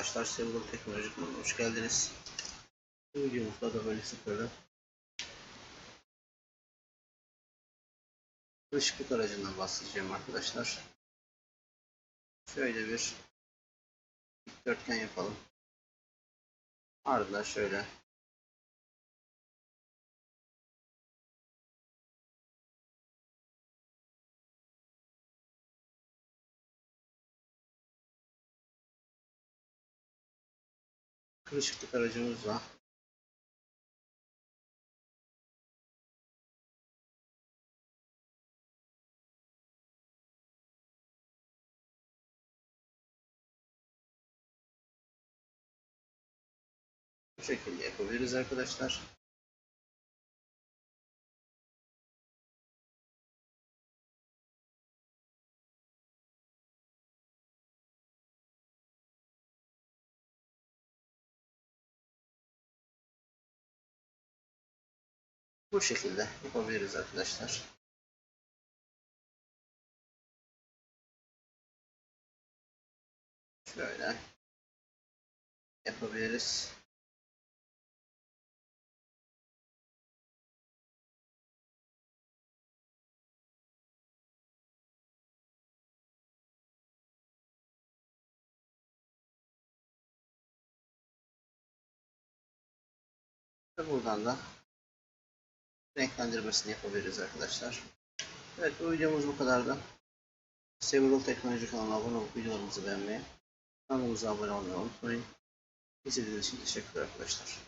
Arkadaşlar Seviyorum Teknoloji kanalına hoş geldiniz. Bu videomuzda da böyle sıfırda ışıklık aracından bahsedeceğim arkadaşlar. Şöyle bir dikdörtgen yapalım. Ardından şöyle kırışıklık aracımızla bu şekilde yapabiliriz arkadaşlar. Bu şekilde yapabiliriz arkadaşlar. Şöyle yapabiliriz. Ve buradan da renklendirmesini yapabiliriz arkadaşlar. Evet bu videomuz bu kadardı. Several Teknoloji kanalına abone olup videolarımızı beğenmeyi, kanalımıza abone olmayı unutmayın. İzlediğiniz için teşekkürler arkadaşlar.